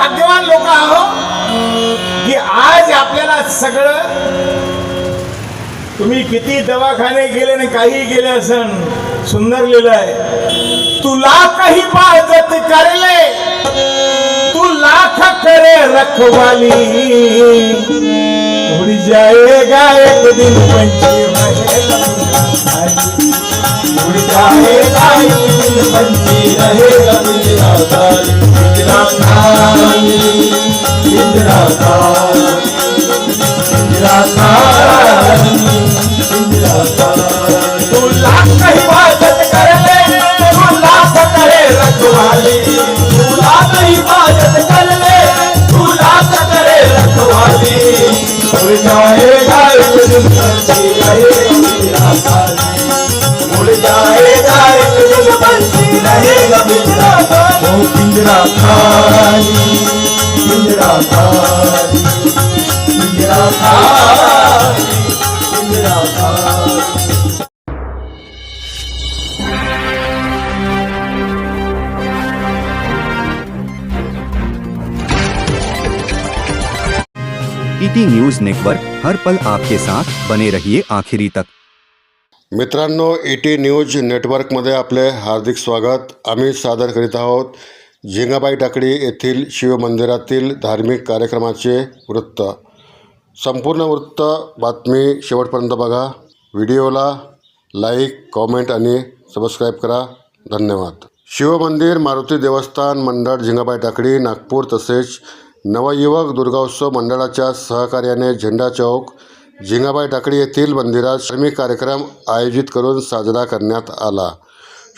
भाग्यवान लोक आहो की आज आपल्याला सगळं तुम्ही किती दवाखाने गेले आणि काही गेले असन सुंदर लिहिलं आहे. तुला काही बाजत करले. तू लाख करे रखवाली. उड़ जाएगा एक दिन पंछी रहेगा उड़ जाएगा पंछी रहेगा पिंजरा खाली पिंजरा खाली पिंजरा खाली पिंजरा खाली पिंजरा खाली तू लाख हिफाजत कर ले तू लाख करे रखवाली. तू लाख हिफाजत कर ले तू लाख करे रखवाली उड़ जाएगा पंछी रहेगा पिंजरा ईटी न्यूज़ नेटवर्क हर पल आपके साथ बने रहिए आखिरी तक। मित्रांनो ई टी न्यूज़ नेटवर्कमध्ये आपले हार्दिक स्वागत. आम्ही सादर करीत आहोत झिंगाबाई टाकडी येथील शिवमंदिरातील धार्मिक कार्यक्रमाचे वृत्त. संपूर्ण वृत्त बातमी शेवटपर्यंत बघा. व्हिडिओला लाईक कॉमेंट आणि सबस्क्राईब करा. धन्यवाद. शिवमंदिर मारुती देवस्थान मंडळ झिंगाबाई टाकळी नागपूर तसेच नवयुवक दुर्गोत्सव मंडळाच्या सहकार्याने झेंडा चौक झिंगाबाई टाकळी येथील मंदिरात श्रमिक कार्यक्रम आयोजित करून साजरा करण्यात आला.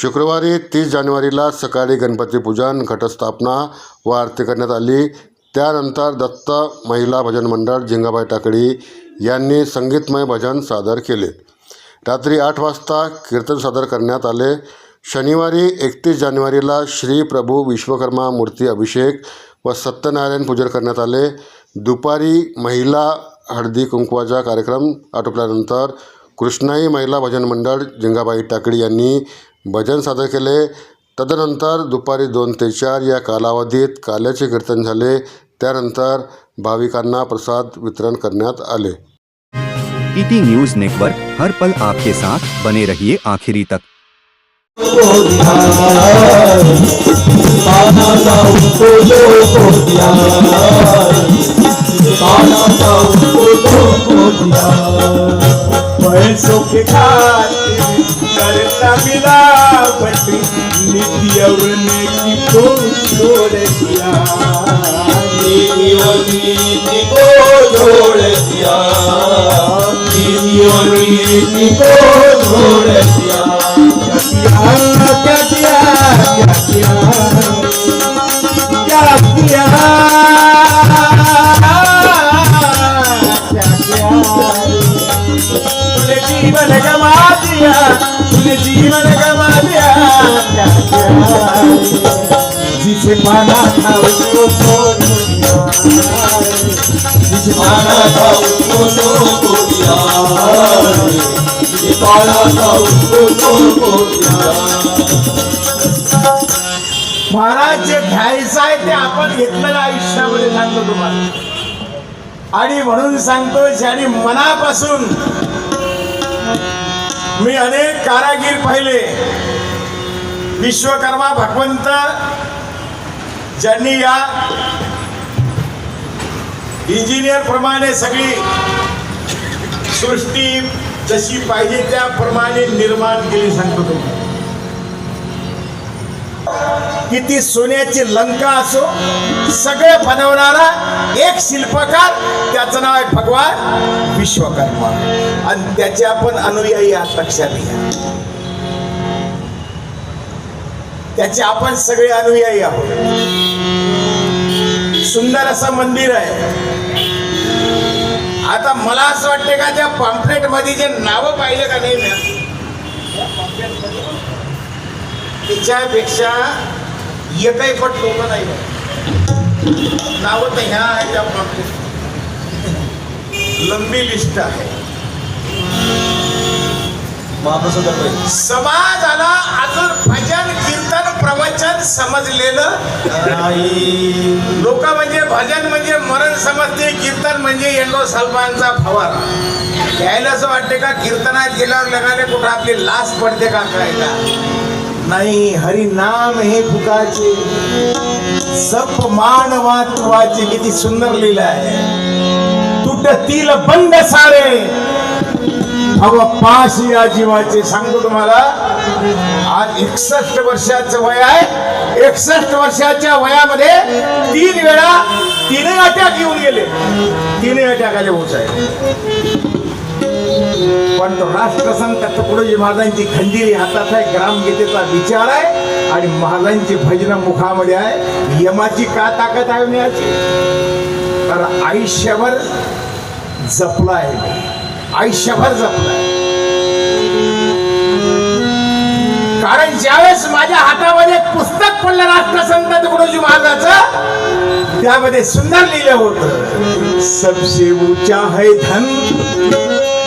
शुक्रवारी तीस जानेवारीला सकाळी गणपती पूजन घटस्थापना व आरती करण्यात आली. त्यानंतर दत्त महिला भजन मंडळ झिंगाबाई टाकडी यांनी संगीतमय भजन सादर केले. रात्री आठ वाजता कीर्तन सादर करण्यात आले. शनिवारी एकतीस जानेवारीला श्री प्रभू विश्वकर्मा मूर्ती अभिषेक व सत्यनारायण पूजन करण्यात आले. दुपारी महिला हळदी कुंकवाचा कार्यक्रम आटोपल्यानंतर कृष्णाई महिला भजन मंडळ जिंगाबाई टाकडी यांनी भजन सादर केले. तदनंतर दुपारी दोन ते चार या कालावधीत काल्याचे कीर्तन झाले. त्यानंतर भाविकांना प्रसाद वितरण करण्यात आले. ईटी न्यूज नेटवर्क हर पल आपके साथ बने रहिए आखिरी तक. नीति को छोड़ दिया क्या किया क्या किया क्या किया तूने जीवन गवा दिया तूने जीवन गवा दिया क्या किया जिसे पाना था उसको छोड़ दिया जिसे पाना था उसको छोड़ महाराज जे घ्यायचं आहे ते आपण घेतलेलं आयुष्यामध्ये सांगतो तुम्हाला. आणि म्हणून सांगतो ज्यांनी मनापासून मी अनेक कारागीर पाहिले विश्वकर्मा भगवंत ज्यांनी या इंजिनियर प्रमाणे सगळी सृष्टी जशी पाहिजे त्याप्रमाणे निर्माण केली सांगतो तुम्ही किती सोन्याची लंका असो सगळं बनवणारा एक शिल्पकार त्याचं नाव आहे भगवान विश्वकर्मा. आणि त्याचे आपण अनुयायी आज लक्षात घ्या. त्याचे आपण सगळे अनुयायी आहोत. सुंदर असं मंदिर आहे. मला असं वाटते का त्या पॉम्पलेटमध्ये जे नावं पाहिजे का नाही ना त्याच्यापेक्षा एकही पट लोक नाही नावं तर ह्या आहे त्या पॉम्पलेट लंबी लिस्ट आहे. समाजाला अजून भजन प्रवचन समजलेलं नाही. लोक म्हणजे भजन म्हणजे मरण समजते कीर्तन म्हणजे एंडो सलमानचा फवारा. घ्यायला असं वाटते का कीर्तनात गेल्यावर लगाने कुठं आपली लाच पडते का कळायला? नाही हरी नाम हे फुकाचे. सप मानवात्वाचे किती सुंदर लिहिलं आहे. तुटतील बंद सारे हव पास या जीवाचे. सांगतो तुम्हाला. आज एकसष्ट वर्षाचं वय आहे. एकसष्ट वर्षाच्या वयामध्ये तीन वेळा तीनही अटॅक येऊन गेले. तीनही अटॅक आले होत आहे. पण तो राष्ट्रसंत तुकडोजी महाराजांची खंजीरी हातात आहे. ग्रामगीतेचा विचार आहे. आणि महाराजांची भजन मुखामध्ये आहे. यमाची का ताकद आहे म्हणायची तर आयुष्यभर जपलाय आयुष्यभर जपलाय कारण ज्यावेळेस माझ्या हातामध्ये एक पुस्तक पडलं राष्ट्रसंत तुकडोजी महाराजाचं त्यामध्ये सुंदर लिहिलं होतं सबसे ऊंचा है धन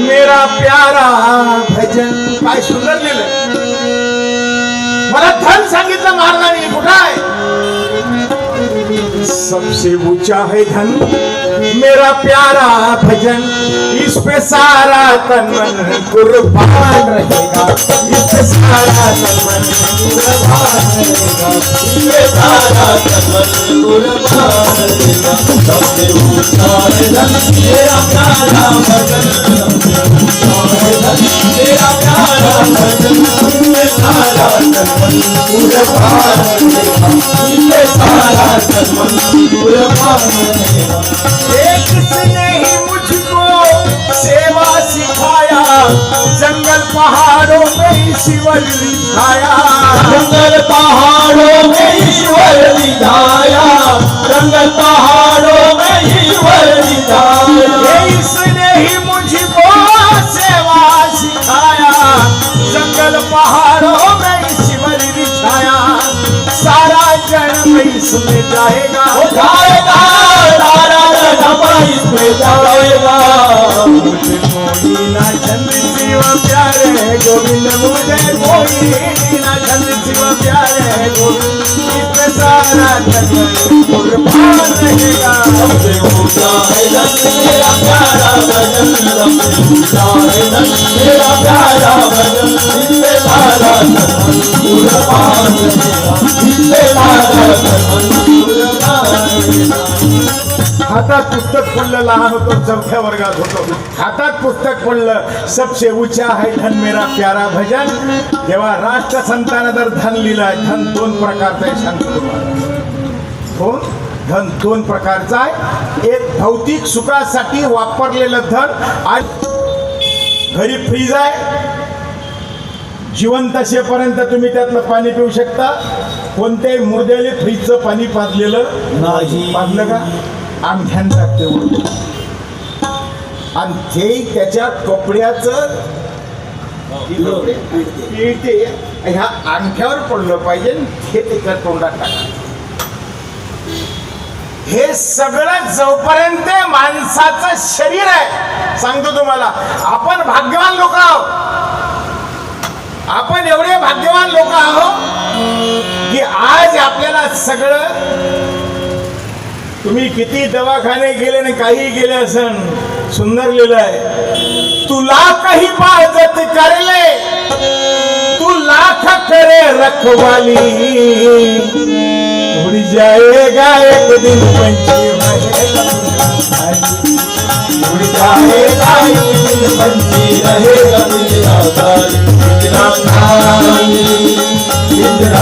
मेरा प्यारा भजन. काय सुंदर लिहिलं. मला धन सांगितलं महाराजांनी कुठं आहे? सबसे ऊँचा है धन, मेरा प्यारा भजन, इस पे सारा तन मन कुर्बान रहेगा, इस पे सारा तन मन कुर्बान रहेगा, इस पे सारा तन मन कुर्बान रहेगा। सबसे ऊँचा है धन, मेरा प्यारा भजन, सबसे ऊँचा है धन, मेरा प्यारा भजन। मुझको सेवा सिखाया? जंगल पहाड़ों में ही विधाया जंगल पहाड़ों में ही शिवर जंगल पहाड़ों में ही शिवर दिखाया इसने ही इसमें जाएगा। हो जाएगा सारा जन्म इसमें जाएगा। मुझे कोई ना चंद शिव प्यारे गोविंद मुझे कोई ना चंद शिव प्यारे गोविंद इसमें सारा कुर्बान रहेगा। है मेरा प्यारा भजन है धन मेरा प्यारा भजन हातात पुस्तक पडलं लहान होतो चौथ्या वर्गात होतो. हातात पुस्तक पडलं सबसे ऊंचा है धन मेरा प्यारा भजन. जेव्हा राष्ट्र संतान जर धन लिहिलं आहे धन दोन प्रकारचं आहे सांगतो तुम्हाला कोण? धन दोन प्रकारचं आहे. एक भौतिक सुखासाठी वापरलेलं धन आणि घरी फ्रीज आहे. जिवंत असेपर्यंत तुम्ही त्यातलं पाणी पिऊ शकता कोणत्याही मुर्द्याले फ्रीजचं पाणी पाजलेलं नाही. पाजलं का अंगठ्यान टाकते. आणि ते त्याच्या कपड्याचं पिळते ह्या अंगठ्यावर पडलं पाहिजे हे त्याच्या तोंडात टाका हे सगळं जोपर्यंत माणसाचं शरीर आहे सांगतो तुम्हाला आपण भाग्यवान लोक आहोत आपण एवढे भाग्यवान लोक आहोत की आज आपल्याला सगळं तुम्ही किती दवाखाने गेले आणि काही गेले असन सुंदर लिहिलं आहे. तुला काही पाजत करले तू लाख करे रखवाली. उड़ जाएगा एक दिन पंची उड़ जाएगा एक दिन रहेगा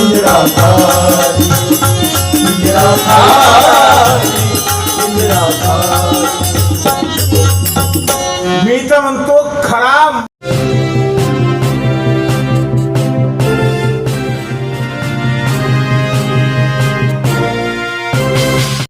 पिंजरा खाली पिंजरा मी तर म्हणतो खरा